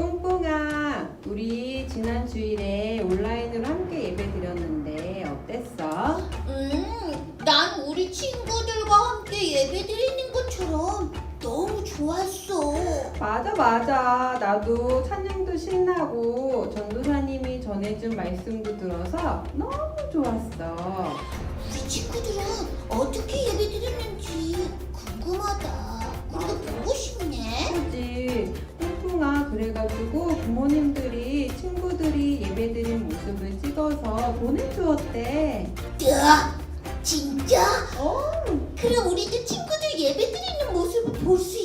뽕뽕아, 우리 지난 주일에 온라인으로 함께 예배 드렸는데 어땠어? 음, 난 우리 친구들과 함께 예배 드리는 것처럼 너무 좋았어. 맞아, 맞아. 나도 찬양도 신나고 전도사님이 전해준 말씀도 들어서 너무 좋았어. 우리 친구들은 어떻게 예배 드렸는지 궁금하다. 그리고 보고 싶네. 그지? 뽕뽕아, 그래가지고 부모님들이 친구들이 예배 드린 모습을 찍어서 보내주었대. 으아, 진짜? 어, 그럼 우리도 친구들 예배 드리는 모습을 볼 수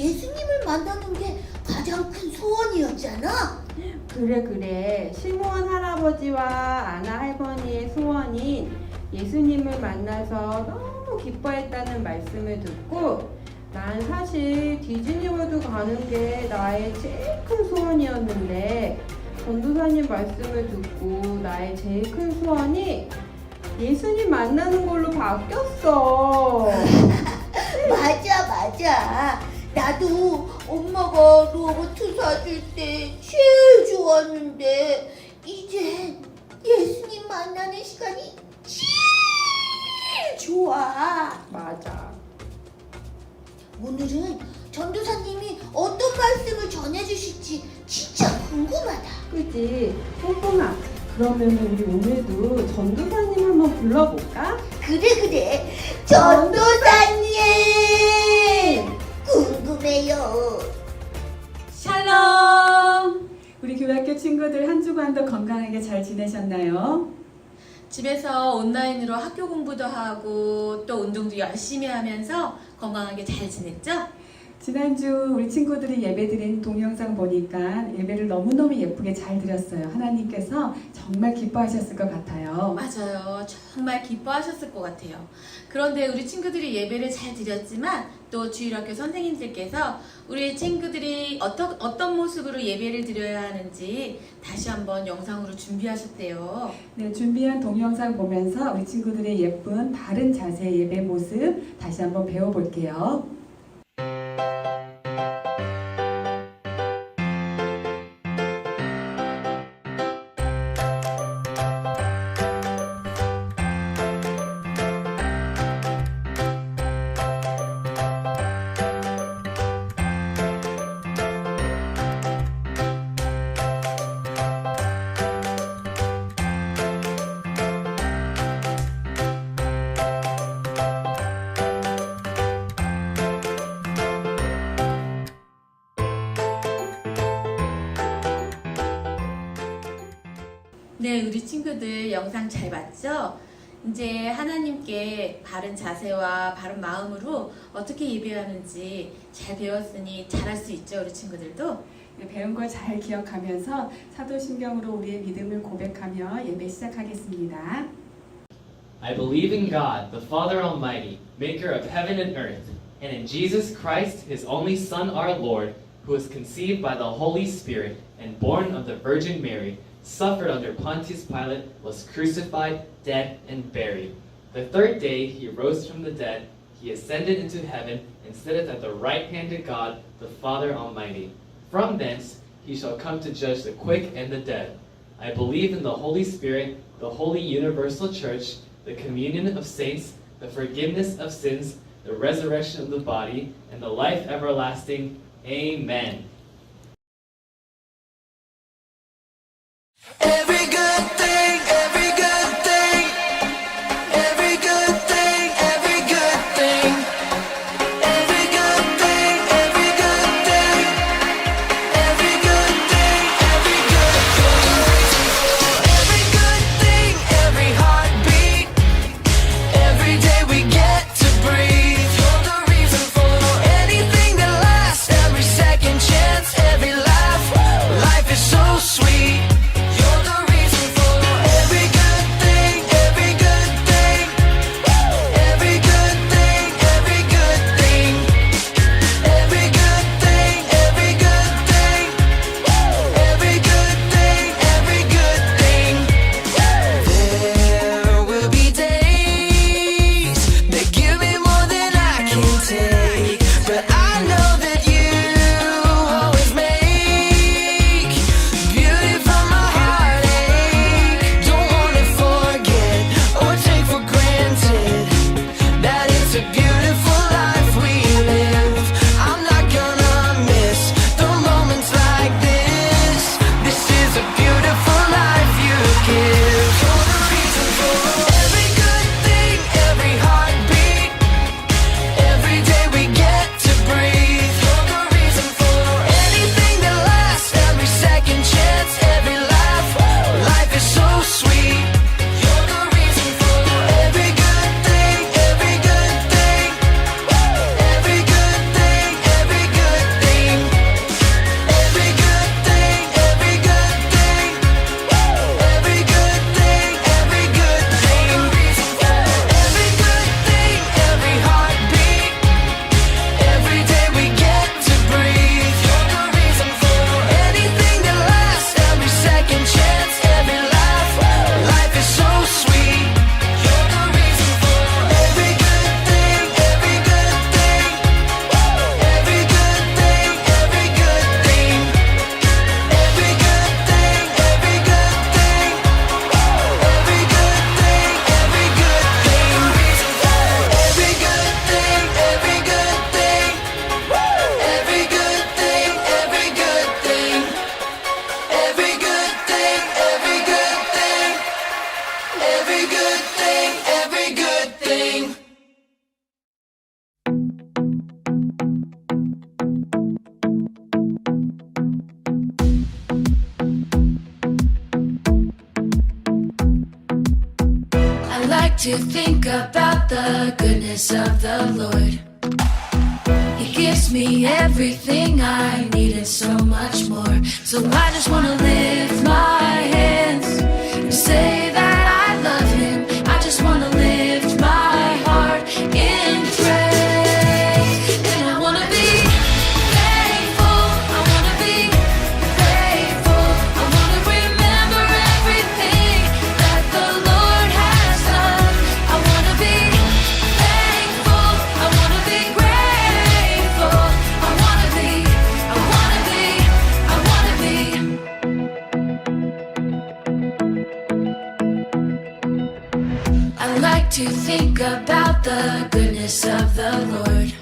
예수님을 만나는 게 가장 큰 소원이었잖아. 그래 그래. 시몬 할아버지와 아나 할머니의 소원인 예수님을 만나서 너무 기뻐했다는 말씀을 듣고 난 사실 디즈니월드 가는 게 나의 제일 큰 소원이었는데 전도사님 말씀을 듣고 나의 제일 큰 소원이 예수님 만나는 걸로 바뀌었어. 맞아, 맞아. 나도 엄마가 로봇 사줄 때 제일 좋았는데 이제 예수님 만나는 시간이 제일 좋아. 맞아. 오늘은 전도사님이 어떤 말씀을 전해주실지 진짜 궁금하다. 그지? 뽕뽕아. 그러면 우리 오늘도 전도사님 한번 불러볼까? 그래 그래 전도사님 궁금해요. 샬롬! 우리 교학교 친구들 한 주간도 건강하게 잘 지내셨나요? 집에서 온라인으로 학교 공부도 하고 또 운동도 열심히 하면서 건강하게 잘 지냈죠? 지난주 우리 친구들이 예배드린 동영상 보니까 예배를 너무너무 예쁘게 잘 드렸어요. 하나님께서 정말 기뻐하셨을 것 같아요. 맞아요. 정말 기뻐하셨을 것 같아요. 그런데 우리 친구들이 예배를 잘 드렸지만 또 주일학교 선생님들께서 우리 친구들이 어떤, 어떤 모습으로 예배를 드려야 하는지 다시 한번 영상으로 준비하셨대요. 네, 준비한 동영상 보면서 우리 친구들의 예쁜 바른 자세 예배 모습 다시 한번 배워볼게요. 네, 우리 친구들 영상 잘 봤죠? 이제 하나님께 바른 자세와 바른 마음으로 어떻게 예배하는지 잘 배웠으니 잘할 수 있죠, 우리 친구들도? 네, 배운 걸 잘 기억하면서 사도신경으로 우리의 믿음을 고백하며 예배 시작하겠습니다. I believe in God, the Father Almighty, maker of heaven and earth, and in Jesus Christ, his only Son, our Lord, who was conceived by the Holy Spirit and born of the Virgin Mary, suffered under Pontius Pilate, was crucified, dead, and buried. The third day he rose from the dead, he ascended into heaven, and sitteth at the right hand of God, the Father Almighty. From thence he shall come to judge the quick and the dead. I believe in the Holy Spirit, the holy universal church, the communion of saints, the forgiveness of sins, the resurrection of the body, and the life everlasting. Amen. To think about the goodness of the Lord. He gives me everything I need and so much more. So I just wanna lift my the goodness of the Lord.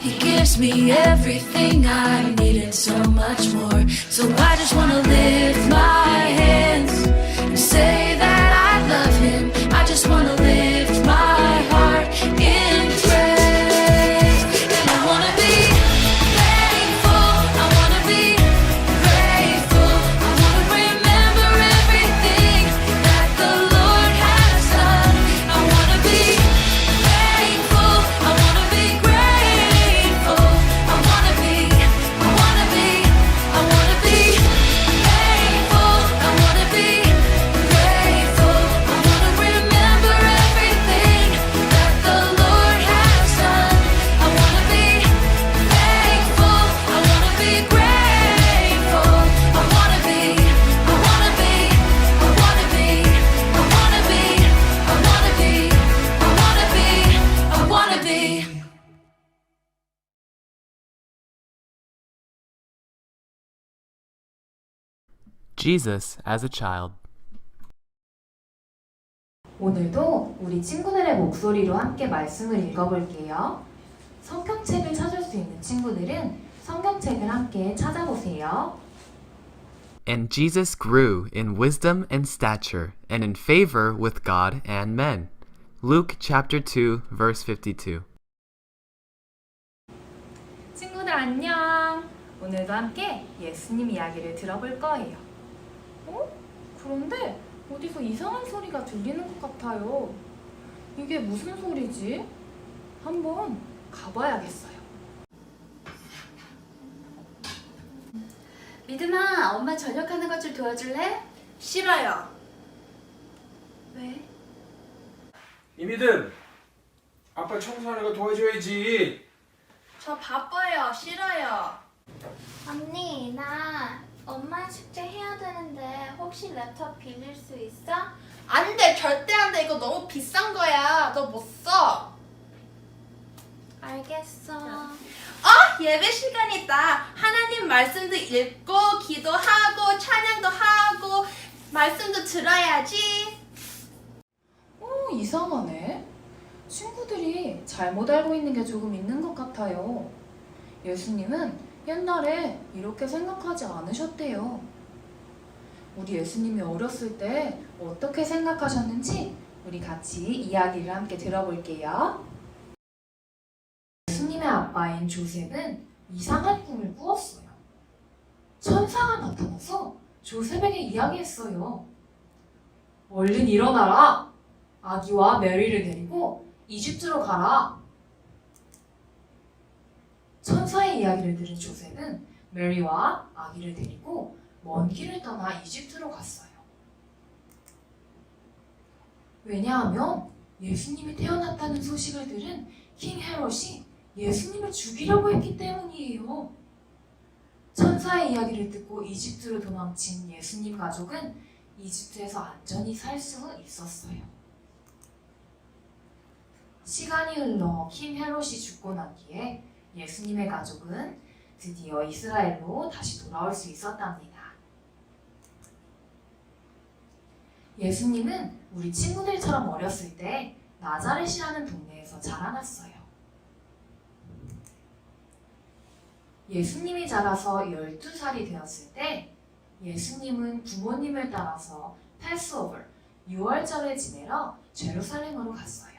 He gives me everything I need and so much more. So I just wanna lift my Jesus as a child. 오늘도 우리 친구들의 목소리로 함께 말씀을 읽어볼게요. 성경책을 찾을 수 있는 친구들은 성경책을 함께 찾아보세요. And Jesus grew in wisdom and stature and in favor with God and men. Luke chapter 2 verse 52. 친구들 안녕! 오늘도 함께 예수님 이야기를 들어볼 거예요. 어? 그런데 어디서 이상한 소리가 들리는 것 같아요. 이게 무슨 소리지? 한번 가봐야겠어요. 믿음아, 엄마 저녁하는 것 좀 도와줄래? 싫어요. 왜? 이미든 아빠 청소하는 거 도와줘야지 저 바빠요. 싫어요. 언니, 나 엄마 숙제 해야 되는데 혹시 랩탑 빌릴 수 있어? 안 돼. 절대 안 돼. 이거 너무 비싼 거야. 너 못 써. 알겠어. 예배 시간이다. 하나님 말씀도 읽고 기도하고 찬양도 하고 말씀도 들어야지. 어, 이상하네. 친구들이 잘못 알고 있는 게 조금 있는 것 같아요. 예수님은 옛날에 이렇게 생각하지 않으셨대요. 우리 예수님이 어렸을 때 어떻게 생각하셨는지 우리 같이 이야기를 함께 들어볼게요. 예수님의 아빠인 조셉은 이상한 꿈을 꾸었어요. 천사가 나타나서 조셉에게 이야기했어요. 얼른 일어나라! 아기와 메리를 데리고 이집트로 가라. 천사의 이야기를 들은 조셉은 메리와 아기를 데리고 먼 길을 떠나 이집트로 갔어요. 왜냐하면 예수님이 태어났다는 소식을 들은 킹 헤롯이 예수님을 죽이려고 했기 때문이에요. 천사의 이야기를 듣고 이집트로 도망친 예수님 가족은 이집트에서 안전히 살 수 있었어요. 시간이 흘러 킹 헤롯이 죽고 난 뒤에 예수님의 가족은 드디어 이스라엘로 다시 돌아올 수 있었답니다. 예수님은 우리 친구들처럼 어렸을 때 나자렛이라는 동네에서 자라났어요. 예수님이 자라서 12살이 되었을 때 예수님은 부모님을 따라서 패스오버, 유월절을 지내러 제루살렘으로 갔어요.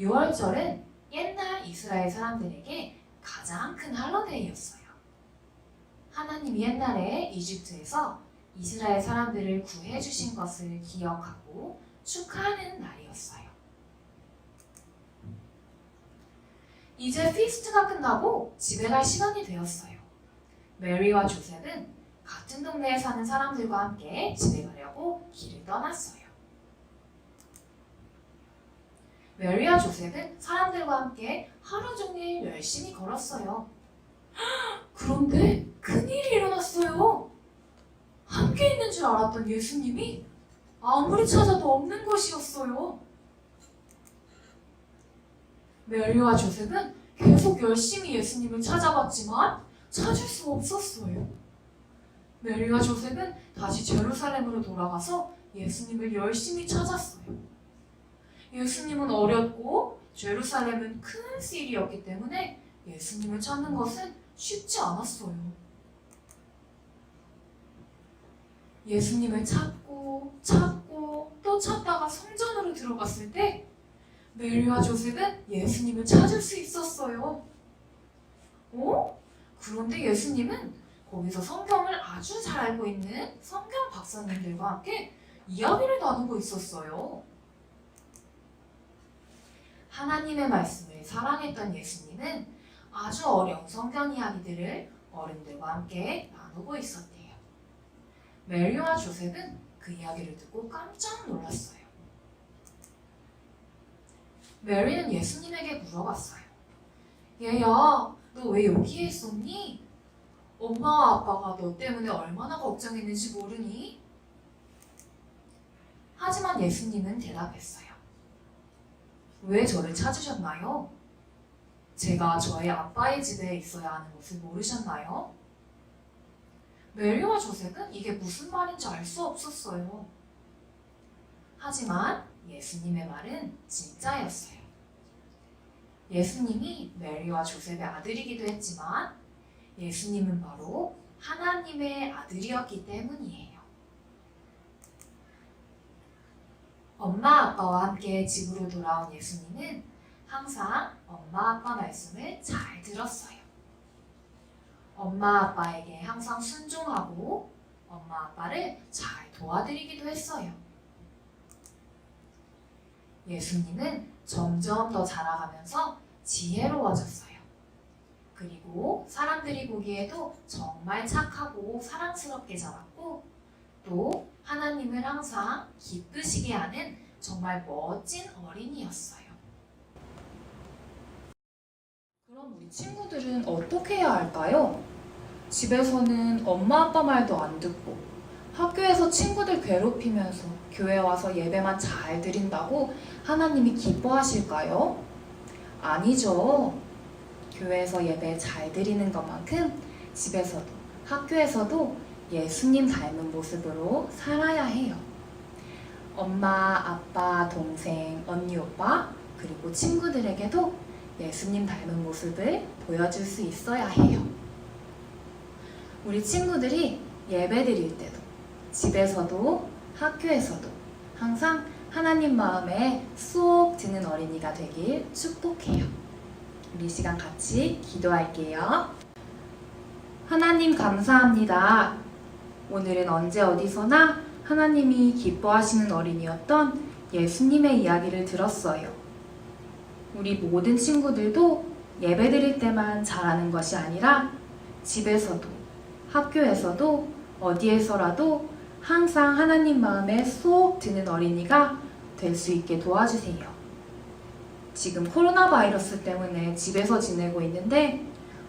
유월절은 옛날 이스라엘 사람들에게 가장 큰 할러데이였어요. 하나님이 옛날에 이집트에서 이스라엘 사람들을 구해 주신 것을 기억하고 축하하는 날이었어요. 이제 피스트가 끝나고 집에 갈 시간이 되었어요. 메리와 조셉은 같은 동네에 사는 사람들과 함께 집에 가려고 길을 떠났어요. 메리와 조셉은 사람들과 함께 하루 종일 열심히 걸었어요. 그런데 큰일이 일어났어요. 함께 있는 줄 알았던 예수님이 아무리 찾아도 없는 것이었어요. 메리와 조셉은 계속 열심히 예수님을 찾아봤지만 찾을 수 없었어요. 메리와 조셉은 다시 제루살렘으로 돌아가서 예수님을 열심히 찾았어요. 예수님은 어렸고 제루살렘은 큰 시리였기 때문에 예수님을 찾는 것은 쉽지 않았어요. 예수님을 찾고 찾고 또 찾다가 성전으로 들어갔을 때 메리와 조셉은 예수님을 찾을 수 있었어요. 어? 그런데 예수님은 거기서 성경을 아주 잘 알고 있는 성경 박사님들과 함께 이야기를 나누고 있었어요. 하나님의 말씀을 사랑했던 예수님은 아주 어려운 성경 이야기들을 어른들과 함께 나누고 있었대요. 메리와 조셉은 그 이야기를 듣고 깜짝 놀랐어요. 메리는 예수님에게 물어봤어요. 얘야, 너 왜 여기에 있었니? 엄마와 아빠가 너 때문에 얼마나 걱정했는지 모르니? 하지만 예수님은 대답했어요. 왜 저를 찾으셨나요? 제가 저의 아빠의 집에 있어야 하는 것을 모르셨나요? 메리와 조셉은 이게 무슨 말인지 알 수 없었어요. 하지만 예수님의 말은 진짜였어요. 예수님이 메리와 조셉의 아들이기도 했지만 예수님은 바로 하나님의 아들이었기 때문이에요. 엄마 아빠와 함께 집으로 돌아온 예수님은 항상 엄마 아빠 말씀을 잘 들었어요. 엄마 아빠에게 항상 순종하고 엄마 아빠를 잘 도와드리기도 했어요. 예수님은 점점 더 자라가면서 지혜로워졌어요. 그리고 사람들이 보기에도 정말 착하고 사랑스럽게 자랐고 또 하나님을 항상 기쁘시게 하는 정말 멋진 어린이였어요. 그럼 우리 친구들은 어떻게 해야 할까요? 집에서는 엄마 아빠 말도 안 듣고 학교에서 친구들 괴롭히면서 교회 와서 예배만 잘 드린다고 하나님이 기뻐하실까요? 아니죠. 교회에서 예배 잘 드리는 것만큼 집에서도 학교에서도 예수님 닮은 모습으로 살아야 해요. 엄마, 아빠, 동생, 언니, 오빠, 그리고 친구들에게도 예수님 닮은 모습을 보여줄 수 있어야 해요. 우리 친구들이 예배 드릴 때도, 집에서도, 학교에서도 항상 하나님 마음에 쏙 드는 어린이가 되길 축복해요. 우리 이 시간 같이 기도할게요. 하나님 감사합니다. 오늘은 언제 어디서나 하나님이 기뻐하시는 어린이였던 예수님의 이야기를 들었어요. 우리 모든 친구들도 예배 드릴 때만 잘하는 것이 아니라 집에서도 학교에서도 어디에서라도 항상 하나님 마음에 쏙 드는 어린이가 될 수 있게 도와주세요. 지금 코로나 바이러스 때문에 집에서 지내고 있는데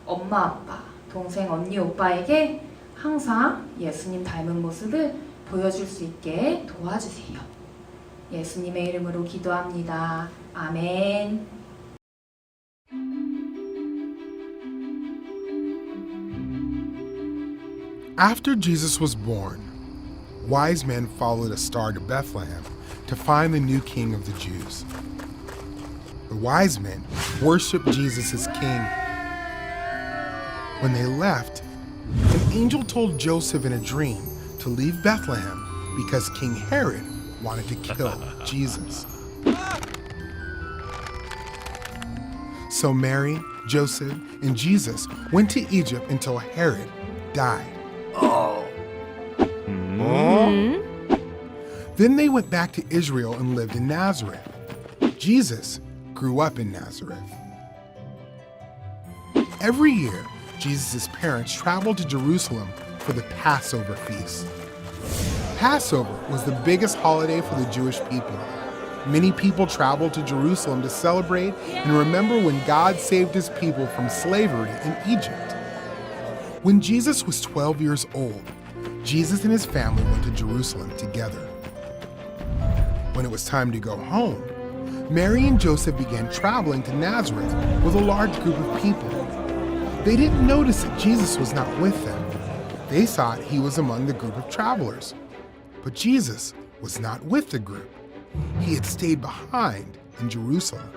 엄마, 아빠, 동생, 언니, 오빠에게 항상 예수님 닮은 모습을 보여줄 수 있게 도와주세요. 예수님의 이름으로 기도합니다. 아멘. After Jesus was born, wise men followed a star to Bethlehem to find the new king of the Jews. The wise men worshiped Jesus as king. When they left, an angel told Joseph in a dream to leave Bethlehem because King Herod wanted to kill Jesus. So Mary, Joseph, and Jesus went to Egypt until Herod died. Oh. Hmm. Then they went back to Israel and lived in Nazareth. Jesus grew up in Nazareth. Every year, Jesus' parents traveled to Jerusalem for the Passover feast. Passover was the biggest holiday for the Jewish people. Many people traveled to Jerusalem to celebrate and remember when God saved his people from slavery in Egypt. When Jesus was 12 years old, Jesus and his family went to Jerusalem together. When it was time to go home, Mary and Joseph began traveling to Nazareth with a large group of people. They didn't notice that Jesus was not with them. They thought he was among the group of travelers. But Jesus was not with the group. He had stayed behind in Jerusalem.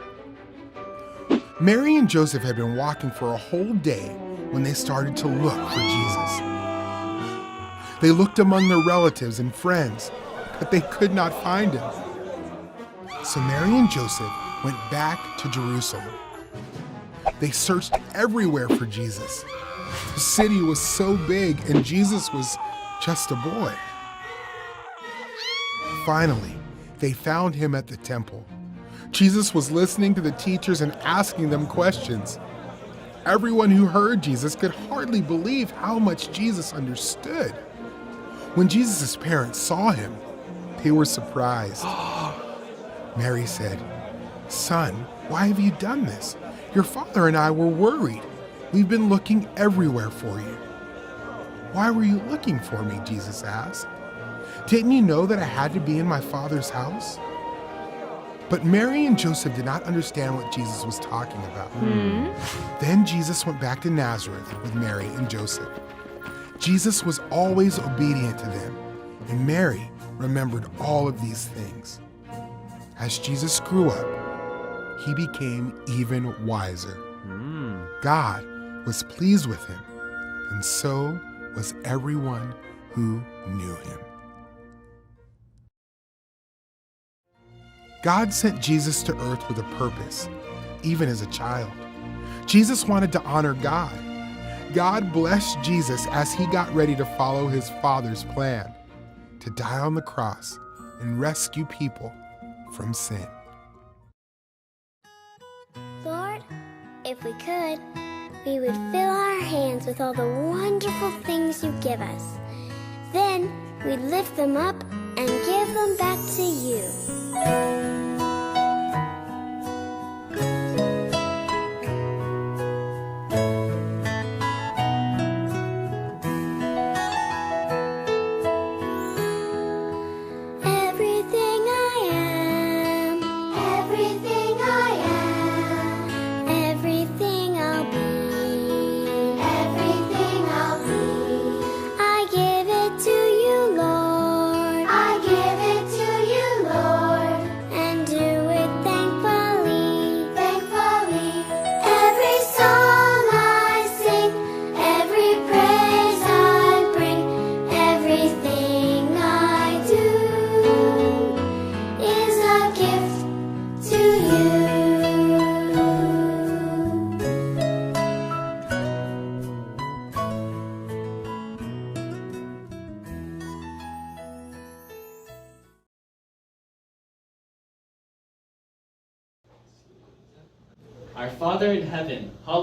Mary and Joseph had been walking for a whole day when they started to look for Jesus. They looked among their relatives and friends, but they could not find him. So Mary and Joseph went back to Jerusalem. They searched everywhere for Jesus. The city was so big, and Jesus was just a boy. Finally, they found him at the temple. Jesus was listening to the teachers and asking them questions. Everyone who heard Jesus could hardly believe how much Jesus understood. When Jesus' parents saw him, they were surprised. Mary said, Son, why have you done this? Your father and I were worried. We've been looking everywhere for you. Why were you looking for me? Jesus asked. Didn't you know that I had to be in my father's house? But Mary and Joseph did not understand what Jesus was talking about. Hmm. Then Jesus went back to Nazareth with Mary and Joseph. Jesus was always obedient to them, and Mary remembered all of these things. As Jesus grew up, he became even wiser. Hmm. God was pleased with him, and so was everyone who knew him. God sent Jesus to earth with a purpose, even as a child. Jesus wanted to honor God. God blessed Jesus as he got ready to follow his Father's plan to die on the cross and rescue people from sin. If we could, we would fill our hands with all the wonderful things you give us. Then we'd lift them up and give them back to you.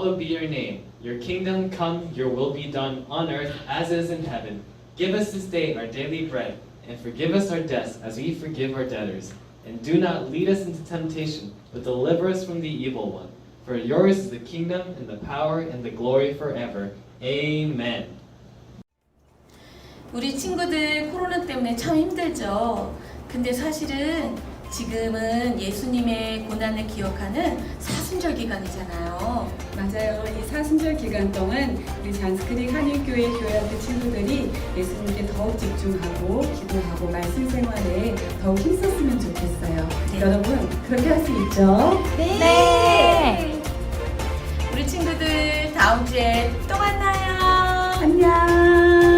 hallowed be your name. Your kingdom come, your will be done on earth as is in heaven. Give us this day our daily bread, and forgive us our debts as we forgive our debtors. And do not lead us into temptation, but deliver us from the evil one. For yours is the kingdom, and the power, and the glory forever. Amen. 우리 친구들 코로나 때문에 참 힘들죠. 근데 사실은 지금은 예수님의 고난을 기억하는 사순절 기간이잖아요. 맞아요. 이 사순절 기간 동안 우리 잔스크릭 한일교회 교회 앞에 친구들이 예수님께 더욱 집중하고 기도하고 말씀 생활에 더욱 힘썼으면 좋겠어요. 네. 여러분 그렇게 할 수 있죠? 네. 네. 우리 친구들 다음 주에 또 만나요. 안녕.